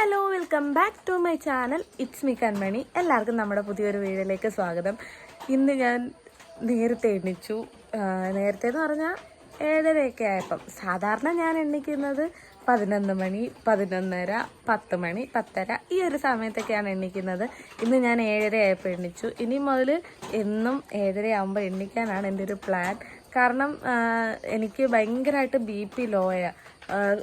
Hello welcome back to my channel. It's me Kanmani. എല്ലാവർക്കും നമ്മുടെ പുതിയൊരു വീഡിയോയിലേക്ക് സ്വാഗതം. ഇന്ന് ഞാൻ നേരത്തെ എണ്ണിച്ചു നേരത്തെ എന്ന് പറഞ്ഞാൽ ഏഴരയൊക്കെ ആയപ്പം. സാധാരണ ഞാൻ എണ്ണിക്കുന്നത് പതിനൊന്ന് മണി പതിനൊന്നര പത്ത് മണി പത്തര ഈ ഒരു സമയത്തൊക്കെയാണ് എണ്ണിക്കുന്നത് ഇന്ന് ഞാൻ ഏഴര ആയപ്പോൾ എണ്ണിച്ചു ഇനി മുതൽ എന്നും ഏഴര ആകുമ്പോൾ എണ്ണിക്കാനാണ് എന്റെ ഒരു പ്ലാൻ. കാരണം എനിക്ക് ഭയങ്കരമായിട്ട് ബി പി ലോയാണ്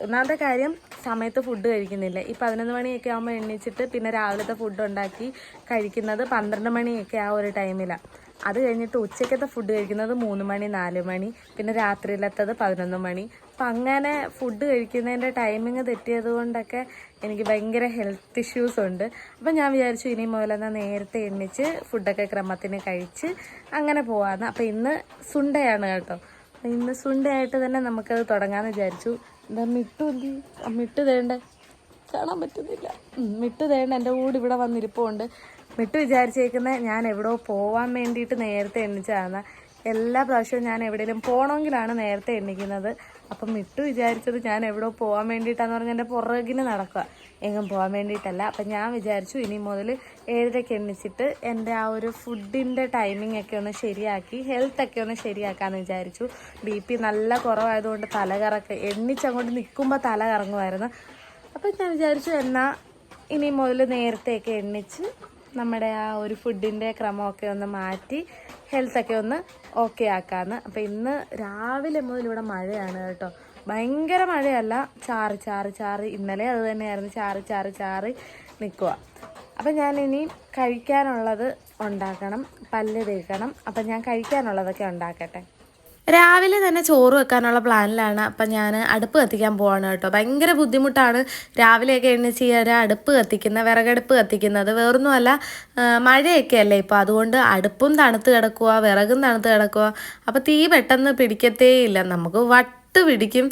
ഒന്നാമത്തെ കാര്യം സമയത്ത് ഫുഡ് കഴിക്കുന്നില്ല. ഈ പതിനൊന്ന് മണിയൊക്കെ ആകുമ്പോൾ എണ്ണിച്ചിട്ട് പിന്നെ രാവിലത്തെ ഫുഡ് ഉണ്ടാക്കി കഴിക്കുന്നത് പന്ത്രണ്ട് മണിയൊക്കെ ആ ഒരു ടൈമിലാണ് അത് കഴിഞ്ഞിട്ട് ഉച്ചയ്ക്കത്തെ ഫുഡ് കഴിക്കുന്നത് മൂന്ന് മണി നാല് മണി പിന്നെ രാത്രിയിലത്തത് പതിനൊന്ന് മണി. അപ്പം അങ്ങനെ ഫുഡ് കഴിക്കുന്നതിന്റെ ടൈമിങ് തെറ്റിയത് കൊണ്ടൊക്കെ എനിക്ക് ഭയങ്കര ഹെൽത്ത് ഇഷ്യൂസ് ഉണ്ട്. അപ്പം ഞാൻ വിചാരിച്ചു ഇനി മുതലെന്നാൽ നേരത്തെ എണ്ണിച്ച് ഫുഡൊക്കെ ക്രമത്തിന് കഴിച്ച് അങ്ങനെ പോവാന്ന്. അപ്പം ഇന്ന് സുണ്ടയാണ് കേട്ടോ. അപ്പം ഇന്ന് സുണ്ടയായിട്ട് തന്നെ നമുക്കത് തുടങ്ങാമെന്ന് വിചാരിച്ചു. എന്താ മിട്ടു മിട്ടു തേണ്ട? കാണാൻ പറ്റുന്നില്ല. മിട്ടു തേണ്ട. എന്റെ കൂടെ ഇവിടെ വന്നിരിപ്പുണ്ട്. മിട്ടു വിചാരിച്ചേക്കുന്നത് ഞാൻ എവിടെയോ പോവാൻ വേണ്ടിയിട്ട് നേരത്തെ എണ്ണിച്ചതാണ് എല്ലാ പ്രാവശ്യവും ഞാൻ എവിടെയെങ്കിലും പോകണമെങ്കിലാണ് നേരത്തെ എണ്ണിക്കുന്നത്. അപ്പം മിട്ടു വിചാരിച്ചത് ഞാൻ എവിടെ പോകാൻ വേണ്ടിയിട്ടാന്ന് പറഞ്ഞാൽ എന്റെ പുറകിന് നടക്കുക. എങ്ങും പോകാൻ വേണ്ടിയിട്ടല്ല. അപ്പം ഞാൻ വിചാരിച്ചു ഇനി മുതൽ ഏഴരയ്ക്ക് എണ്ണിച്ചിട്ട് എന്റെ ആ ഒരു ഫുഡിന്റെ ടൈമിംഗ് ഒക്കെ ഒന്ന് ശരിയാക്കി ഹെൽത്ത് ഒക്കെ ഒന്ന് ശരിയാക്കാമെന്ന് വിചാരിച്ചു. ബി പി നല്ല കുറവായതുകൊണ്ട് തലകറക്ക് എണ്ണിച്ചങ്ങോട്ട് നിൽക്കുമ്പോൾ തല കറങ്ങുമായിരുന്നു. അപ്പം ഞാൻ വിചാരിച്ചു എന്നാൽ ഇനി മുതൽ നേരത്തെയൊക്കെ എണ്ണിച്ച് നമ്മുടെ ആ ഒരു ഫുഡിന്റെ ക്രമമൊക്കെ ഒന്ന് മാറ്റി ഹെൽത്തൊക്കെ ഒന്ന് ഓക്കെ ആക്കാമെന്ന് അപ്പം ഇന്ന് രാവിലെ മുതൽ ഇവിടെ മഴയാണ് കേട്ടോ. ഭയങ്കര മഴയല്ല. ചാറ് ചാറ് ചാറ്. ഇന്നലെ അത് തന്നെയായിരുന്നു. ചാറ് ചാറ് ചാറി നിൽക്കുക അപ്പം ഞാൻ ഇനി കഴിക്കാനുള്ളത് ഉണ്ടാക്കണം. പല്ല് തേക്കണം. അപ്പം ഞാൻ കഴിക്കാനുള്ളതൊക്കെ ഉണ്ടാക്കട്ടെ. രാവിലെ തന്നെ ചോറ് വെക്കാനുള്ള പ്ലാനിലാണ്. അപ്പം ഞാൻ അടുപ്പ് കത്തിക്കാൻ പോവാണ് കേട്ടോ. ഭയങ്കര ബുദ്ധിമുട്ടാണ് രാവിലെയൊക്കെ എണ്ണിച്ച് ഈ ഒരു അടുപ്പ് കത്തിക്കുന്ന വിറകടുപ്പ് കത്തിക്കുന്നത്. വേറൊന്നുമല്ല മഴയൊക്കെ അല്ലേ ഇപ്പോൾ അതുകൊണ്ട് അടുപ്പും തണുത്ത് കിടക്കുക വിറകും തണുത്ത് കിടക്കുക അപ്പോൾ തീ പെട്ടെന്ന് പിടിക്കത്തേയില്ല നമുക്ക് വട്ട് പിടിക്കും.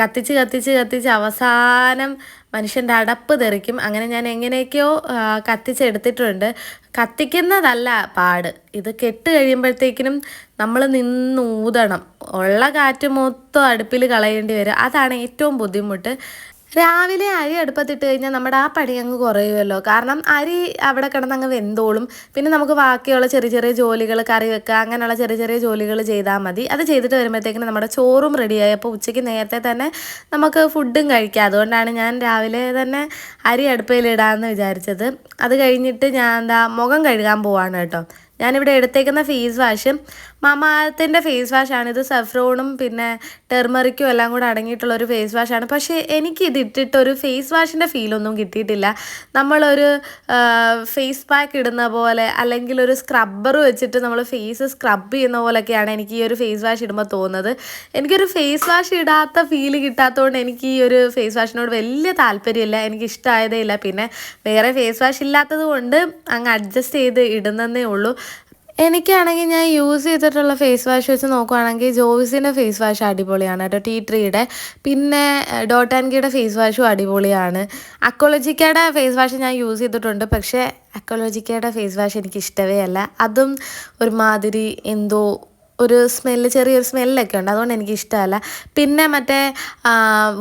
കത്തിച്ച് കത്തിച്ച് കത്തിച്ച് അവസാനം മനുഷ്യന്റെ അടപ്പ് തെറിക്കും. അങ്ങനെ ഞാൻ എങ്ങനെയൊക്കെയോ കത്തിച്ചെടുത്തിട്ടുണ്ട്. കത്തിക്കുന്നതല്ല പാട്. ഇത് കെട്ട് കഴിയുമ്പോഴത്തേക്കിനും നമ്മൾ നിന്ന് ഊതണം. ഉള്ള കാറ്റ് മൊത്തം അടുപ്പിൽ കളയേണ്ടി വരും. അതാണ് ഏറ്റവും ബുദ്ധിമുട്ട്. രാവിലെ അരി അടുപ്പത്തിട്ട് കഴിഞ്ഞാൽ നമ്മുടെ ആ പണി അങ്ങ് കുറയുമല്ലോ. കാരണം അരി അവിടെ കിടന്നങ്ങ് വെന്തോളും. പിന്നെ നമുക്ക് ബാക്കിയുള്ള ചെറിയ ചെറിയ ജോലികൾ കറി വെക്കുക അങ്ങനെയുള്ള ചെറിയ ചെറിയ ജോലികൾ ചെയ്താൽ മതി. അത് ചെയ്തിട്ട് വരുമ്പോഴത്തേക്കിന് നമ്മുടെ ചോറും റെഡിയായി അപ്പോൾ ഉച്ചയ്ക്ക് നേരത്തെ തന്നെ നമുക്ക് ഫുഡും കഴിക്കാം. അതുകൊണ്ടാണ് ഞാൻ രാവിലെ തന്നെ അരി അടുപ്പയിലിടാമെന്ന് വിചാരിച്ചത്. അത് കഴിഞ്ഞിട്ട് ഞാൻ എന്താ മുഖം കഴുകാൻ പോവാണ് കേട്ടോ. ഞാനിവിടെ എടുത്തേക്കുന്ന ഫേസ് വാഷ് മമാത്തിന്റെ ഫേസ് വാഷാണ് ഇത് സെഫ്രോണും പിന്നെ ടെർമറിക്കും എല്ലാം കൂടെ അടങ്ങിയിട്ടുള്ള ഒരു ഫേസ് വാഷാണ് പക്ഷേ എനിക്ക് ഇത് ഇട്ടിട്ട് ഒരു ഫേസ് വാഷിന്റെ ഫീലൊന്നും കിട്ടിയിട്ടില്ല. നമ്മളൊരു ഫേസ് പാക്ക് ഇടുന്ന പോലെ അല്ലെങ്കിൽ ഒരു സ്ക്രബ്ബർ വെച്ചിട്ട് നമ്മൾ ഫേസ് സ്ക്രബ് ചെയ്യുന്ന പോലെയൊക്കെയാണ് എനിക്ക് ഈ ഒരു ഫേസ് വാഷ് ഇടുമ്പോൾ തോന്നുന്നത്. എനിക്കൊരു ഫേസ് വാഷ് ഇടാത്ത ഫീൽ കിട്ടാത്തതുകൊണ്ട് എനിക്ക് ഈ ഒരു ഫേസ് വാഷിനോട് വലിയ താല്പര്യമില്ല. എനിക്ക് ഇഷ്ടമായതേ ഇല്ല. പിന്നെ വേറെ ഫേസ് വാഷ് ഇല്ലാത്തത് കൊണ്ട് അങ്ങ് അഡ്ജസ്റ്റ് ചെയ്ത് ഇടുന്നതേ ഉള്ളൂ. എനിക്കാണെങ്കിൽ ഞാൻ യൂസ് ചെയ്തിട്ടുള്ള ഫേസ് വാഷ് വെച്ച് നോക്കുവാണെങ്കിൽ ജോവിസിന്റെ ഫേസ് വാഷ് അടിപൊളിയാണ് കേട്ടോ ടീ ട്രീയുടെ പിന്നെ ഡോട്ട് ആൻഡ് ഫേസ് വാഷും അടിപൊളിയാണ്. അക്കോളജിക്കയുടെ ഫേസ് വാഷ് ഞാൻ യൂസ് ചെയ്തിട്ടുണ്ട് പക്ഷേ അക്കോളജിക്കയുടെ ഫേസ് വാഷ് എനിക്ക് ഇഷ്ടമേ അല്ല. അതും ഒരുമാതിരി എന്തോ ഒരു സ്മെല്ല് ചെറിയൊരു സ്മെല്ലൊക്കെ ഉണ്ട്. അതുകൊണ്ട് എനിക്ക് ഇഷ്ടമല്ല. പിന്നെ മറ്റേ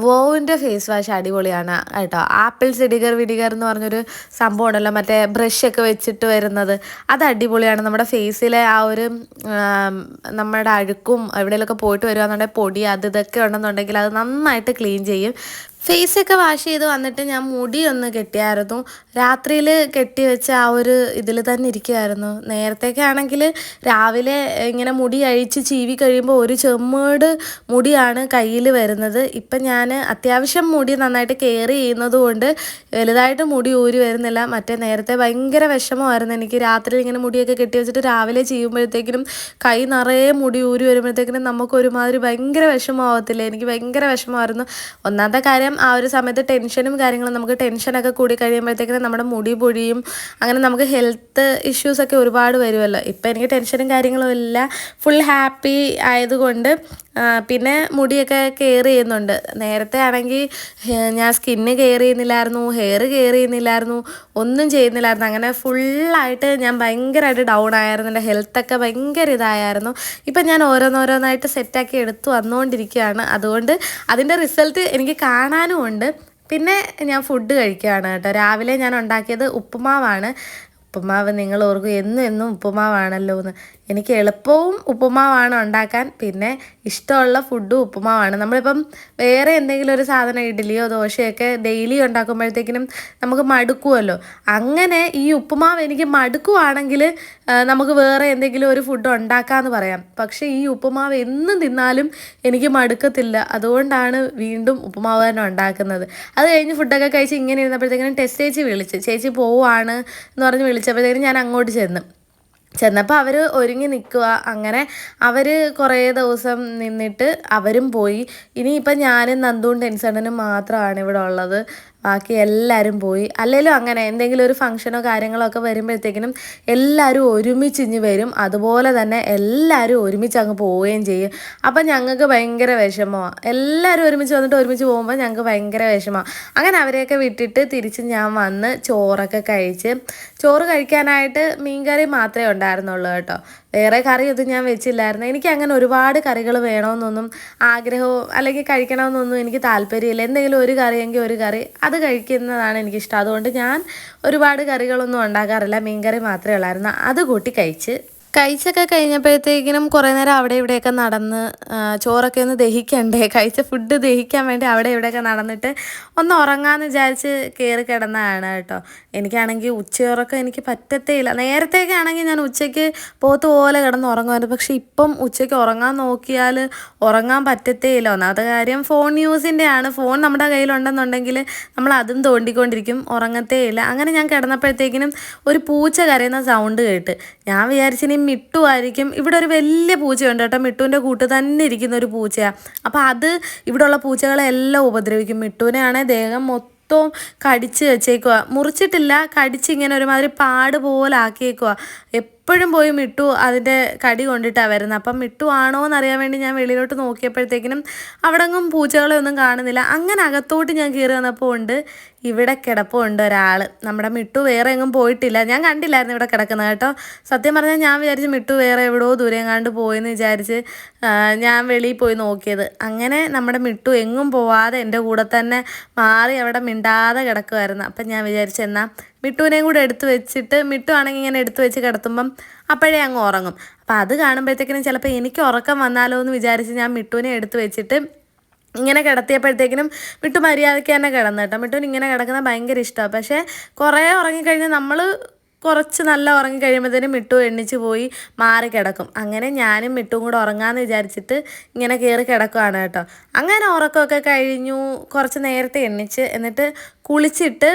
വോവിന്റെ ഫേസ് വാഷ് അടിപൊളിയാണ് കേട്ടോ. ആപ്പിൾ സിഡിഗർ വിഡിഗർ എന്ന് പറഞ്ഞൊരു സംഭവം ഉണ്ടല്ലോ. മറ്റേ ബ്രഷൊക്കെ വെച്ചിട്ട് വരുന്നത്. അത് അടിപൊളിയാണ്. നമ്മുടെ ഫേസിലെ ആ ഒരു നമ്മുടെ അഴുക്കും എവിടെയെങ്കിലുമൊക്കെ പോയിട്ട് വരുവാന്നുണ്ടെങ്കിൽ പൊടി അത് ഇതൊക്കെ ഉണ്ടെന്നുണ്ടെങ്കിൽ അത് നന്നായിട്ട് ക്ലീൻ ചെയ്യും. ഫേസൊക്കെ വാഷ് ചെയ്ത് വന്നിട്ട് ഞാൻ മുടി ഒന്ന് കെട്ടിയായിരുന്നു. രാത്രിയിൽ കെട്ടി വെച്ച ആ ഒരു ഇതിൽ തന്നെ ഇരിക്കുമായിരുന്നു നേരത്തേക്ക് ആണെങ്കിൽ രാവിലെ ഇങ്ങനെ മുടി അഴിച്ച് ചീവി കഴിയുമ്പോൾ ഒരു ചെമ്മേട് മുടിയാണ് കയ്യിൽ വരുന്നത്. ഇപ്പം ഞാൻ അത്യാവശ്യം മുടി നന്നായിട്ട് കെയർ ചെയ്യുന്നത് കൊണ്ട് വലുതായിട്ട് മുടി ഊരി വരുന്നില്ല. മറ്റേ നേരത്തെ ഭയങ്കര വിഷമമായിരുന്നു എനിക്ക്. രാത്രി ഇങ്ങനെ മുടിയൊക്കെ കെട്ടി വെച്ചിട്ട് രാവിലെ ചെയ്യുമ്പോഴത്തേക്കിനും കൈ നിറയെ മുടി ഊരി വരുമ്പോഴത്തേക്കിനും നമുക്ക് ഒരുമാതിരി ഭയങ്കര വിഷമമാവത്തില്ല എനിക്ക് ഭയങ്കര വിഷമമായിരുന്നു. ഒന്നാമത്തെ കാര്യം ആ ഒരു സമയത്ത് ടെൻഷനും കാര്യങ്ങളും നമുക്ക് ടെൻഷനൊക്കെ കൂടി കഴിയുമ്പോഴത്തേക്കിനും നമ്മുടെ മുടി പൊഴിയും അങ്ങനെ നമുക്ക് ഹെൽത്ത് ഇഷ്യൂസൊക്കെ ഒരുപാട് വരുമല്ലോ. ഇപ്പം എനിക്ക് ടെൻഷനും കാര്യങ്ങളും ഇല്ല. ഫുൾ ഹാപ്പി ആയതുകൊണ്ട് പിന്നെ മുടിയൊക്കെ കെയർ ചെയ്യുന്നുണ്ട്. നേരത്തെ ആണെങ്കിൽ ഞാൻ സ്കിന്ന് കെയർ ചെയ്യുന്നില്ലായിരുന്നു ഹെയർ കെയർ ചെയ്യുന്നില്ലായിരുന്നു ഒന്നും ചെയ്യുന്നില്ലായിരുന്നു. അങ്ങനെ ഫുള്ളായിട്ട് ഞാൻ ഭയങ്കരമായിട്ട് ഡൗൺ ആയിരുന്നു. എന്റെ ഹെൽത്തൊക്കെ ഭയങ്കര ഇതായിരുന്നു. ഇപ്പം ഞാൻ ഓരോന്നോരോന്നായിട്ട് സെറ്റാക്കി എടുത്തു വന്നുകൊണ്ടിരിക്കുകയാണ്. അതുകൊണ്ട് അതിന്റെ റിസൾട്ട് എനിക്ക് കാണാനും ഉണ്ട്. പിന്നെ ഞാൻ ഫുഡ് കഴിക്കുകയാണ് കേട്ടോ. രാവിലെ ഞാൻ ഉണ്ടാക്കിയത് ഉപ്പുമാവാണ്. ഉപ്പുമാവ് നിങ്ങൾ ഓർക്കും എന്നും എന്നും ഉപ്പുമാവാണല്ലോ എന്ന് എനിക്ക് എളുപ്പവും ഉപ്പുമാവാണ് ഉണ്ടാക്കാൻ. പിന്നെ ഇഷ്ടമുള്ള ഫുഡും ഉപ്പുമാവാണ്. നമ്മളിപ്പം വേറെ എന്തെങ്കിലും ഒരു സാധനം ഇഡ്ഡലിയോ ദോശയൊക്കെ ഡെയിലി ഉണ്ടാക്കുമ്പോഴത്തേക്കിനും നമുക്ക് മടുക്കുമല്ലോ അങ്ങനെ ഈ ഉപ്പുമാവ് എനിക്ക് മടുക്കുവാണെങ്കിൽ നമുക്ക് വേറെ എന്തെങ്കിലും ഒരു ഫുഡ് ഉണ്ടാക്കാമെന്ന് പറയാം. പക്ഷേ ഈ ഉപ്പുമാവ് എന്നും തിന്നാലും എനിക്ക് മടുക്കത്തില്ല. അതുകൊണ്ടാണ് വീണ്ടും ഉപ്പുമാവ് തന്നെ ഉണ്ടാക്കുന്നത്. അത് കഴിഞ്ഞ് ഫുഡൊക്കെ കഴിച്ച് ഇങ്ങനെ ഇരുന്നപ്പോഴത്തേക്കിനും ടെസ്റ്റ് ചേച്ചി വിളിച്ച് ചേച്ചി പോവാണ് എന്ന് പറഞ്ഞ് വിളിച്ചപ്പോഴത്തേക്കിനും ഞാൻ അങ്ങോട്ട് ചെന്ന്. ചെന്നപ്പോൾ അവർ ഒരുങ്ങി നിൽക്കുക അങ്ങനെ അവർ കുറേ ദിവസം നിന്നിട്ട് അവരും പോയി. ഇനിയിപ്പം ഞാനും നന്ദുവും ടെൻസണനും മാത്രമാണ് ഇവിടെ ഉള്ളത്. ബാക്കി എല്ലാവരും പോയി. അല്ലെങ്കിലും അങ്ങനെ എന്തെങ്കിലും ഒരു ഫംഗ്ഷനോ കാര്യങ്ങളോ ഒക്കെ വരുമ്പോഴത്തേക്കിനും എല്ലാവരും ഒരുമിച്ച് ഇഞ്ഞ് വരും. അതുപോലെ തന്നെ എല്ലാവരും ഒരുമിച്ച് അങ്ങ് പോവുകയും ചെയ്യും. അപ്പം ഞങ്ങൾക്ക് ഭയങ്കര വിഷമമാണ് എല്ലാവരും ഒരുമിച്ച് വന്നിട്ട് ഒരുമിച്ച് പോകുമ്പോൾ ഞങ്ങൾക്ക് ഭയങ്കര വിഷമമാണ് അങ്ങനെ അവരെയൊക്കെ വിട്ടിട്ട് തിരിച്ച് ഞാൻ വന്ന് ചോറൊക്കെ കഴിച്ച് ചോറ് കഴിക്കാനായിട്ട് മീൻകറി മാത്രമേ ഉണ്ടായിരുന്നുള്ളൂ കേട്ടോ. വേറെ കറി ഒന്നും ഞാൻ വെച്ചില്ലായിരുന്നു. എനിക്ക് അങ്ങനെ ഒരുപാട് കറികൾ വേണമെന്നൊന്നും ആഗ്രഹവും അല്ലെങ്കിൽ കഴിക്കണമെന്നൊന്നും എനിക്ക് താല്പര്യമില്ല. എന്തെങ്കിലും ഒരു കറിയെങ്കിൽ ഒരു കറി അത് കഴിക്കുന്നതാണ് എനിക്കിഷ്ടം. അതുകൊണ്ട് ഞാൻ ഒരുപാട് കറികളൊന്നും ഉണ്ടാക്കാറില്ല. മീൻകറി മാത്രമേ ഉള്ളായിരുന്നു. അത് കൂട്ടി കഴിച്ച് കഴിച്ചൊക്കെ കഴിഞ്ഞപ്പോഴത്തേക്കിനും കുറേ നേരം അവിടെ ഇവിടെയൊക്കെ നടന്ന് ചോറൊക്കെ ഒന്ന് ദഹിക്കണ്ടേ? കഴിച്ച ഫുഡ് ദഹിക്കാൻ വേണ്ടി അവിടെ ഇവിടെയൊക്കെ നടന്നിട്ട് ഒന്ന് ഉറങ്ങാമെന്ന് വിചാരിച്ച് കയറി കിടന്നതാണ് കേട്ടോ. എനിക്കാണെങ്കിൽ ഉച്ചയുറക്കം എനിക്ക് പറ്റത്തേ ഇല്ല നേരത്തേക്ക് ആണെങ്കിൽ ഞാൻ ഉച്ചയ്ക്ക് പോത്ത് പോലെ കിടന്ന് ഉറങ്ങുമായിരുന്നു. പക്ഷെ ഇപ്പം ഉച്ചയ്ക്ക് ഉറങ്ങാൻ നോക്കിയാൽ ഉറങ്ങാൻ പറ്റത്തേ ഇല്ല ഒന്നാമത്തെ കാര്യം ഫോൺ യൂസിന്റെ ആണ്. ഫോൺ നമ്മുടെ കയ്യിലുണ്ടെന്നുണ്ടെങ്കിൽ നമ്മൾ അതും തോണ്ടിക്കൊണ്ടിരിക്കും. ഉറങ്ങത്തേ ഇല്ല അങ്ങനെ ഞാൻ കിടന്നപ്പോഴത്തേക്കിനും ഒരു പൂച്ച കരയുന്ന സൗണ്ട് കേട്ട്. ഞാൻ വിചാരിച്ചിനി മിട്ടു ആയിരിക്കും ഇവിടെ ഒരു വലിയ പൂച്ചയുണ്ട് കേട്ടോ. മിട്ടുവിന്റെ കൂട്ട് തന്നെ ഇരിക്കുന്ന ഒരു പൂച്ചയാണ് അപ്പോൾ അത് ഇവിടെയുള്ള പൂജകളെല്ലാം ഉപദ്രവിക്കും. മിട്ടുവിനെ ആണെങ്കിൽ ദേഹം മൊത്തം കടിച്ച് വെച്ചേക്കുക മുറിച്ചിട്ടില്ല കടിച്ച് ഇങ്ങനെ ഒരുമാതിരി പാട് പോലെ ആക്കിയേക്കുക എപ്പോഴും പോയി മിട്ടു അതിന്റെ കടി കൊണ്ടിട്ടാണ് വരുന്നത്. അപ്പം മിട്ടു ആണോ എന്നറിയാൻ വേണ്ടി ഞാൻ വെളിയിലോട്ട് നോക്കിയപ്പോഴത്തേക്കിനും അവിടെങ്ങും പൂച്ചകളെ ഒന്നും കാണുന്നില്ല. അങ്ങനെ അകത്തോട്ട് ഞാൻ കയറി വന്നപ്പോൾ ഉണ്ട് ഇവിടെ കിടപ്പുണ്ട് ഒരാൾ. നമ്മുടെ മിട്ടു വേറെ എങ്ങും പോയിട്ടില്ല. ഞാൻ കണ്ടില്ലായിരുന്നു ഇവിടെ കിടക്കുന്നത് കേട്ടോ. സത്യം പറഞ്ഞാൽ ഞാൻ വിചാരിച്ച് മിട്ടു വേറെ എവിടെയോ ദൂരെ എങ്ങാണ്ട് പോയെന്ന് വിചാരിച്ച് ഞാൻ വെളിയിൽ പോയി നോക്കിയത്. അങ്ങനെ നമ്മുടെ മിട്ടു എങ്ങും പോവാതെ എന്റെ കൂടെ തന്നെ മാറി അവിടെ മിണ്ടാതെ കിടക്കുമായിരുന്നു അപ്പം ഞാൻ വിചാരിച്ചു എന്നാൽ മിട്ടുവിനെയും കൂടെ എടുത്തു വെച്ചിട്ട് മിട്ടു ആണെങ്കിൽ ഇങ്ങനെ എടുത്തു വെച്ച് കിടത്തുമ്പം അപ്പോഴേ അങ്ങ് ഉറങ്ങും. അപ്പോൾ അത് കാണുമ്പോഴത്തേക്കിനും ചിലപ്പോൾ എനിക്ക് ഉറക്കം വന്നാലോ എന്ന് വിചാരിച്ച് ഞാൻ മിട്ടുവിനെ എടുത്തു വെച്ചിട്ട് ഇങ്ങനെ കിടത്തിയപ്പോഴത്തേക്കിനും മിട്ടു മര്യാദയ്ക്ക് തന്നെ കിടന്നു കേട്ടോ. മിട്ടുവിന് ഇങ്ങനെ കിടക്കുന്ന ഭയങ്കര ഇഷ്ടമാണ്. പക്ഷേ കുറേ ഉറങ്ങിക്കഴിഞ്ഞാൽ നമ്മൾ കുറച്ച് നല്ല ഉറങ്ങി കഴിയുമ്പോഴത്തേനും മിട്ടു എണ്ണിച്ച് പോയി മാറി കിടക്കും. അങ്ങനെ ഞാനും മിട്ടും കൂടെ ഉറങ്ങാമെന്ന് വിചാരിച്ചിട്ട് ഇങ്ങനെ കയറി കിടക്കുവാണ് കേട്ടോ. അങ്ങനെ ഉറക്കമൊക്കെ കഴിഞ്ഞു കുറച്ച് നേരത്തെ എണ്ണിച്ച് എന്നിട്ട് കുളിച്ചിട്ട്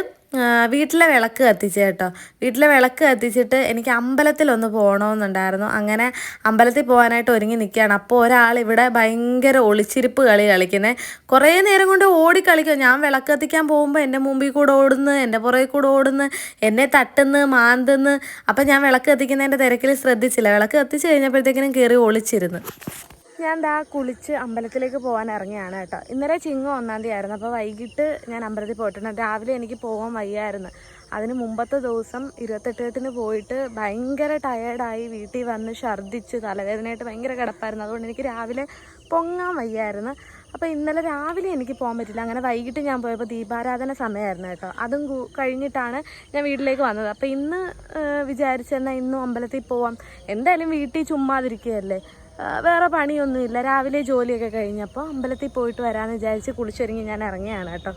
വീട്ടിലെ വിളക്ക് കത്തിച്ച് കേട്ടോ. വീട്ടിലെ വിളക്ക് കത്തിച്ചിട്ട് എനിക്ക് അമ്പലത്തിലൊന്ന് പോകണമെന്നുണ്ടായിരുന്നു അങ്ങനെ അമ്പലത്തിൽ പോകാനായിട്ട് ഒരുങ്ങി നിൽക്കുകയാണ് അപ്പോൾ ഒരാൾ ഇവിടെ ഭയങ്കര ഒളിച്ചിരിപ്പ് കളി കളിക്കുന്നത് കുറേ നേരം കൊണ്ട് ഓടി കളിക്കുക ഞാൻ വിളക്ക് കത്തിക്കാൻ പോകുമ്പോൾ എന്റെ മുമ്പിൽ കൂടെ ഓടുന്നു എന്റെ പുറകിൽ കൂടെ ഓടുന്നു എന്നെ തട്ടുന്നു മാന്തുന്നു. അപ്പം ഞാൻ വിളക്ക് കത്തിക്കുന്നതിന്റെ തിരക്കിൽ ശ്രദ്ധിച്ചില്ല. വിളക്ക് കത്തിച്ച് കഴിഞ്ഞപ്പോഴത്തേക്കിനും കയറി ഒളിച്ചിരുന്നു. ഞാൻ ദാ കുളിച്ച് അമ്പലത്തിലേക്ക് പോകാൻ ഇറങ്ങിയാണ് കേട്ടോ. ഇന്നലെ ചിങ്ങം ഒന്നാം തീയതി ആയിരുന്നു അപ്പോൾ വൈകിട്ട് ഞാൻ അമ്പലത്തിൽ പോയിട്ടുണ്ട്. രാവിലെ എനിക്ക് പോകാൻ വയ്യായിരുന്നു. അതിന് മുമ്പത്തെ ദിവസം ഇരുപത്തെട്ടിന് പോയിട്ട് ഭയങ്കര ടയേർഡായി വീട്ടിൽ വന്ന് ഛർദ്ദിച്ച് തലവേദനയായിട്ട് ഭയങ്കര കിടപ്പായിരുന്നു. അതുകൊണ്ട് എനിക്ക് രാവിലെ പൊങ്ങാൻ വയ്യായിരുന്നു. അപ്പോൾ ഇന്നലെ രാവിലെ എനിക്ക് പോകാൻ പറ്റില്ല. അങ്ങനെ വൈകിട്ട് ഞാൻ പോയപ്പോൾ ദീപാരാധന സമയമായിരുന്നു കേട്ടോ. അതും കഴിഞ്ഞിട്ടാണ് ഞാൻ വീട്ടിലേക്ക് വന്നത്. അപ്പോൾ ഇന്ന് വിചാരിച്ചെന്നാൽ ഇന്നും അമ്പലത്തിൽ പോവാം. എന്തായാലും വീട്ടിൽ ചുമ്മാതിരിക്കുകയല്ലേ? വേറെ പണിയൊന്നുമില്ല. രാവിലെ ജോലിയൊക്കെ കഴിഞ്ഞപ്പോൾ അമ്പലത്തിൽ പോയിട്ട് വരാമെന്ന് വിചാരിച്ച് കുളിച്ചൊരുങ്ങി ഞാൻ ഇറങ്ങിയാണ് കേട്ടോ.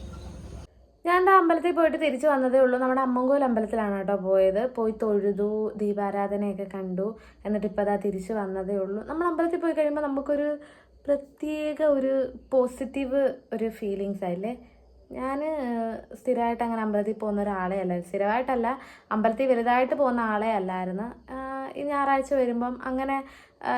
ഞാൻ അമ്പലത്തിൽ പോയിട്ട് തിരിച്ചു വന്നതേ ഉള്ളൂ. നമ്മുടെ അമ്മങ്കോൽ അമ്പലത്തിലാണ് കേട്ടോ പോയത്. പോയി തൊഴുതു ദീപാരാധനയൊക്കെ കണ്ടു. എന്നിട്ട് ഇപ്പോൾ അതാ തിരിച്ചു വന്നതേ ഉള്ളൂ. നമ്മൾ അമ്പലത്തിൽ പോയി കഴിയുമ്പോൾ നമുക്കൊരു പ്രത്യേക ഒരു പോസിറ്റീവ് ഒരു ഫീലിങ്സ് ആയില്ലേ? ഞാൻ സ്ഥിരമായിട്ട് അങ്ങനെ അമ്പലത്തിൽ പോകുന്ന ഒരാളെ അല്ല. സ്ഥിരമായിട്ടല്ല അമ്പലത്തിൽ വലുതായിട്ട് പോകുന്ന ആളെ അല്ലായിരുന്നു. ഈ ഞായറാഴ്ച വരുമ്പം അങ്ങനെ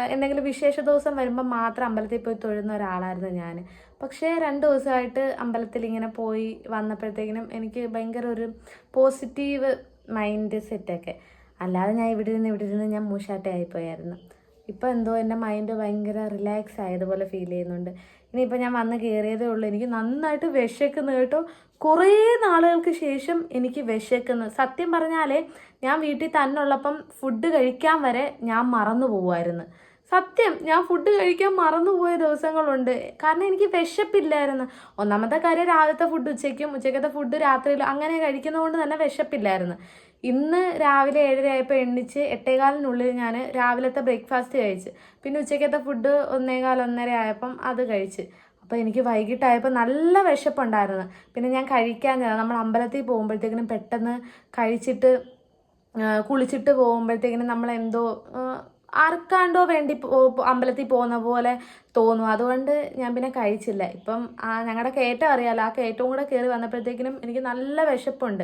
എന്തെങ്കിലും വിശേഷ ദിവസം വരുമ്പം മാത്രം അമ്പലത്തിൽ പോയി തൊഴുന്ന ഒരാളായിരുന്നു ഞാൻ പക്ഷേ രണ്ട് ദിവസമായിട്ട് അമ്പലത്തിൽ ഇങ്ങനെ പോയി വന്നപ്പോഴത്തേക്കിനും എനിക്ക് ഭയങ്കര ഒരു പോസിറ്റീവ് മൈൻഡ് സെറ്റൊക്കെ. അല്ലാതെ ഞാൻ ഇവിടെ ഇരുന്ന് ഇവിടെ ഇരുന്ന് ഞാൻ മൂശാട്ടയായിപ്പോയായിരുന്നു ഇപ്പോൾ എന്തോ എന്റെ മൈൻഡ് ഭയങ്കര റിലാക്സ് ആയതുപോലെ ഫീൽ ചെയ്യുന്നുണ്ട്. ഇനിയിപ്പോൾ ഞാൻ വന്ന് കയറിയതേ ഉള്ളൂ. എനിക്ക് നന്നായിട്ട് വിശക്കുന്നു കേട്ടോ. കുറേ നാളുകൾക്ക് ശേഷം എനിക്ക് വിശക്കുന്നു. സത്യം പറഞ്ഞാൽ ഞാൻ വീട്ടിൽ തന്നെ ഉള്ളപ്പം ഫുഡ് കഴിക്കാൻ വരെ ഞാൻ മറന്നു പോവായിരുന്നു സത്യം ഞാൻ ഫുഡ് കഴിക്കാൻ മറന്നുപോയ ദിവസങ്ങളുണ്ട്. കാരണം എനിക്ക് വിശപ്പില്ലായിരുന്നു. ഒന്നാമത്തെ കാര്യം രാവിലത്തെ ഫുഡ് ഉച്ചയ്ക്കും ഉച്ചക്കത്തെ ഫുഡ് രാത്രിയിലും അങ്ങനെ കഴിക്കുന്നതുകൊണ്ട് തന്നെ വിശപ്പില്ലായിരുന്നു. ഇന്ന് രാവിലെ ഏഴര ആയപ്പോൾ എണ്ണിച്ച് എട്ടേകാലിനുള്ളിൽ ഞാൻ രാവിലത്തെ ബ്രേക്ക്ഫാസ്റ്റ് കഴിച്ച് പിന്നെ ഉച്ചക്കത്തെ ഫുഡ് ഒന്നേകാൽ ഒന്നര ആയപ്പം അത് കഴിച്ച്. അപ്പോൾ എനിക്ക് വൈകിട്ടായപ്പോൾ നല്ല വിശപ്പുണ്ടായിരുന്നു. പിന്നെ ഞാൻ കഴിക്കാൻ നമ്മൾ അമ്പലത്തിൽ പോകുമ്പോഴത്തേക്കിനും പെട്ടെന്ന് കഴിച്ചിട്ട് കുളിച്ചിട്ട് പോകുമ്പോഴത്തേക്കിനും നമ്മൾ എന്തോ ആർക്കാണ്ടോ വേണ്ടി അമ്പലത്തിൽ പോകുന്ന പോലെ തോന്നും. അതുകൊണ്ട് ഞാൻ പിന്നെ കഴിച്ചില്ല. ഇപ്പം ഞങ്ങളുടെ കയറ്റം അറിയാലോ ആ കയറ്റവും കൂടെ കയറി വന്നപ്പോഴത്തേക്കിനും എനിക്ക് നല്ല വിശപ്പുണ്ട്.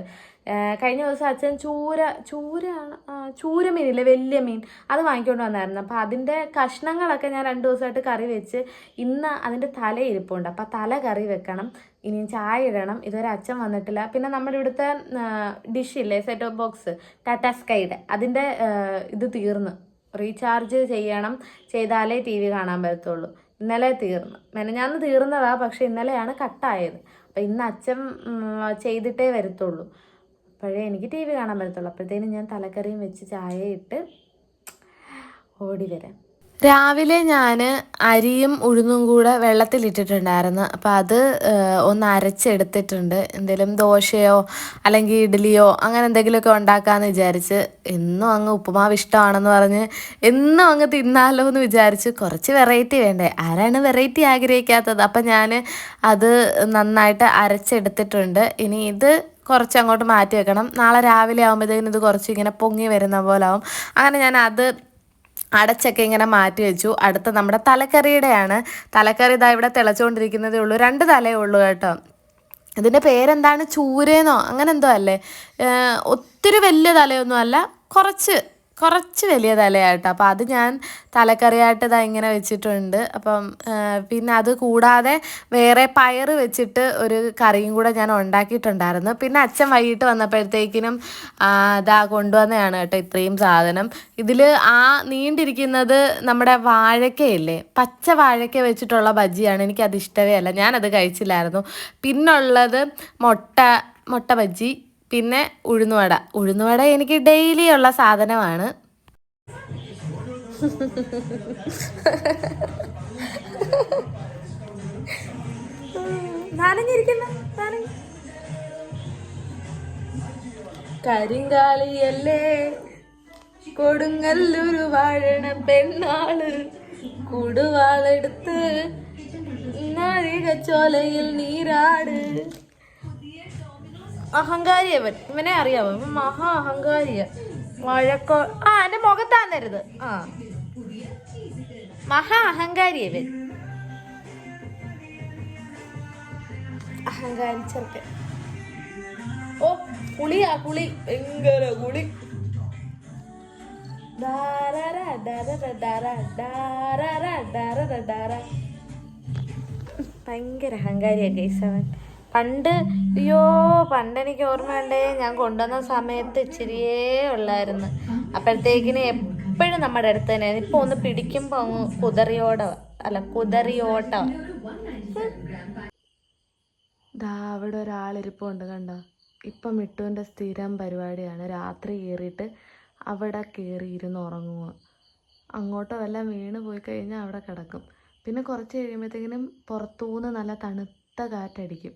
കഴിഞ്ഞ ദിവസം അച്ഛൻ ചൂര ചൂരയാണ് ചൂര ചൂരമീനില്ലേ വലിയ മീൻ അത് വാങ്ങിക്കൊണ്ട് വന്നായിരുന്നു. അപ്പോൾ അതിന്റെ കഷ്ണങ്ങളൊക്കെ ഞാൻ രണ്ട് ദിവസമായിട്ട് കറി വെച്ച് ഇന്ന് അതിന്റെ തല ഇരിപ്പുണ്ട്. അപ്പോൾ തല കറി വെക്കണം ഇനിയും ചായ ഇടണം. ഇതുവരെ അച്ഛൻ വന്നിട്ടില്ല. പിന്നെ നമ്മുടെ ഇവിടുത്തെ ഇല്ലേ set of box Tata Sky അതിന്റെ ഇത് തീർന്നു. റീചാർജ് ചെയ്യണം ചെയ്താലേ ടി വി കാണാൻ പറ്റത്തുള്ളൂ. ഇന്നലെ തീർന്നു. മെനഞ്ഞാന്ന് തീർന്നതാ പക്ഷെ ഇന്നലെയാണ് കട്ടായത്. അപ്പം ഇന്ന് അച്ഛൻ ചെയ്തിട്ടേ വരത്തുള്ളൂ. അപ്പോഴേ എനിക്ക് ടി വി കാണാൻ പറ്റത്തുള്ളൂ. അപ്പോഴത്തേനും ഞാൻ തലക്കറിയും വെച്ച് ചായ ഇട്ട് ഓടി വരാം. രാവിലെ ഞാൻ അരിയും ഉഴുന്നും കൂടെ വെള്ളത്തിലിട്ടിട്ടുണ്ടായിരുന്നു. അപ്പോൾ അത് ഒന്ന് അരച്ചെടുത്തിട്ടുണ്ട്. എന്തെങ്കിലും ദോശയോ അല്ലെങ്കിൽ ഇഡ്ഡലിയോ അങ്ങനെ എന്തെങ്കിലുമൊക്കെ ഉണ്ടാക്കാമെന്ന് വിചാരിച്ച് എന്നും അങ്ങ് ഉപ്പുമാവ് ഇഷ്ടമാണെന്ന് പറഞ്ഞ് എന്നും അങ്ങ് തിന്നാലോ എന്ന് വിചാരിച്ച് കുറച്ച് വെറൈറ്റി വേണ്ടേ? ആരാണ് വെറൈറ്റി ആഗ്രഹിക്കാത്തത്? അപ്പം ഞാൻ അത് നന്നായിട്ട് അരച്ചെടുത്തിട്ടുണ്ട്. ഇനി ഇത് കുറച്ച് അങ്ങോട്ട് മാറ്റി വെക്കണം. നാളെ രാവിലെ ആകുമ്പോഴത്തേക്കിനും ഇത് കുറച്ച് ഇങ്ങനെ പൊങ്ങി വരുന്ന പോലെ ആവും. അങ്ങനെ ഞാൻ അത് അടച്ചൊക്കെ ഇങ്ങനെ മാറ്റി വെച്ചു. അടുത്ത നമ്മുടെ തലക്കറിയുടെയാണ്. തലക്കറി ഇതാ ഇവിടെ തിളച്ചുകൊണ്ടിരിക്കുന്നതേ ഉള്ളൂ. രണ്ട് തലയേ ഉള്ളൂ കേട്ടോ. ഇതിന്റെ പേരെന്താണ്? ചൂരേന്നോ? അങ്ങനെ എന്തോ അല്ലേ? ഒത്തിരി വലിയ തലയൊന്നും അല്ല കുറച്ച് കുറച്ച് വലിയ തലയായിട്ടോ. അപ്പോൾ അത് ഞാൻ തലക്കറിയായിട്ട് ഇതാ ഇങ്ങനെ വെച്ചിട്ടുണ്ട്. അപ്പം പിന്നെ അത് കൂടാതെ വേറെ പയർ വെച്ചിട്ട് ഒരു കറിയും കൂടെ ഞാൻ ഉണ്ടാക്കിയിട്ടുണ്ടായിരുന്നു. പിന്നെ അച്ഛൻ വൈകിട്ട് വന്നപ്പോഴത്തേക്കിനും ഇതാ കൊണ്ടുവന്നതാണ് കേട്ടോ ഇത്രയും സാധനം. ഇതിൽ ആ നീണ്ടിരിക്കുന്നത് നമ്മുടെ വാഴക്കയില്ലേ? പച്ച വാഴക്ക വെച്ചിട്ടുള്ള ബജ്ജിയാണ് എനിക്കത് ഇഷ്ടമേ അല്ല. ഞാനത് കഴിച്ചില്ലായിരുന്നു. പിന്നുള്ളത് മുട്ട മുട്ട ബജ്ജി പിന്നെ ഉഴുന്നുവട. ഉഴുന്നുവട എനിക്ക് ഡെയിലി ഉള്ള സാധനമാണ്. കരിങ്കാളിയല്ലേ കൊടുങ്ങല്ലൊരു വാഴണ പെണ്ണാൾ. കുടുവാളെടുത്ത് നാഴികച്ചോലയിൽ നീരാട്. അഹങ്കാരി അവൻ ഇവനെ അറിയാവോ? ഇവൻ മഹാ അഹങ്കാരിയ. വഴക്കോ ആ എന്റെ മുഖത്താന്നരുത്. ആ. മഹാ അഹങ്കാരി അവൻ അഹങ്കാരി ഓ കുളിയാ കുളി ഭയങ്കര കുളി. ഭയങ്കര അഹങ്കാരിയാ അവൻ. പണ്ട് അയ്യോ പണ്ട് എനിക്ക് ഓർമ്മയുണ്ടേ ഞാൻ കൊണ്ടുവന്ന സമയത്ത് ഇച്ചിരിയേ ഉള്ളായിരുന്നു. അപ്പോഴത്തേക്കിന് എപ്പോഴും നമ്മുടെ അടുത്ത് തന്നെ ഇപ്പൊ ഒന്ന് പിടിക്കുമ്പോ അങ്ങ് കുതറിയോട അല്ല കുതറിയോട്ട ദാ അവിടെ ഒരാളിരിപ്പുണ്ട് കണ്ടോ? ഇപ്പം മിട്ടുവിന്റെ സ്ഥിരം പരിപാടിയാണ്. രാത്രി കയറിയിട്ട് അവിടെ കയറി ഇരുന്ന് ഉറങ്ങുക അങ്ങോട്ടോ വല്ലതും വീണ് പോയി കഴിഞ്ഞാൽ അവിടെ കിടക്കും. പിന്നെ കുറച്ച് കഴിയുമ്പോഴത്തേക്കിനും പുറത്തുനിന്ന് നല്ല തണുത്ത കാറ്റടിക്കും.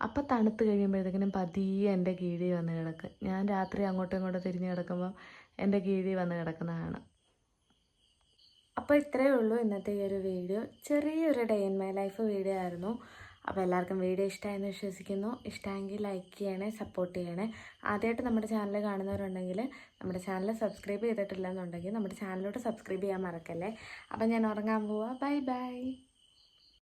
അപ്പം തണുത്ത് കഴിയുമ്പോഴത്തേക്കിനും പതിയെ എന്റെ കീഴിൽ വന്ന് കിടക്കും. ഞാൻ രാത്രി അങ്ങോട്ടും ഇങ്ങോട്ടും തിരിഞ്ഞ് കിടക്കുമ്പോൾ എന്റെ കീഴിൽ വന്ന് കിടക്കുന്നതാണ്. അപ്പോൾ ഇത്രയേ ഉള്ളൂ ഇന്നത്തെ ഈ ഒരു വീഡിയോ. ചെറിയൊരു day in my life video ആയിരുന്നു. അപ്പോൾ എല്ലാവർക്കും വീഡിയോ ഇഷ്ടമായെന്ന് വിശ്വസിക്കുന്നു. ഇഷ്ടമെങ്കിൽ ലൈക്ക് ചെയ്യണേ സപ്പോർട്ട് ചെയ്യണേ. ആദ്യമായിട്ട് നമ്മുടെ ചാനൽ കാണുന്നവരുണ്ടെങ്കിൽ നമ്മുടെ ചാനൽ സബ്സ്ക്രൈബ് ചെയ്തിട്ടില്ല എന്നുണ്ടെങ്കിൽ നമ്മുടെ ചാനലിലോട്ട് സബ്സ്ക്രൈബ് ചെയ്യാൻ മറക്കല്ലേ? അപ്പം ഞാൻ ഉറങ്ങാൻ പോവാം. Bye bye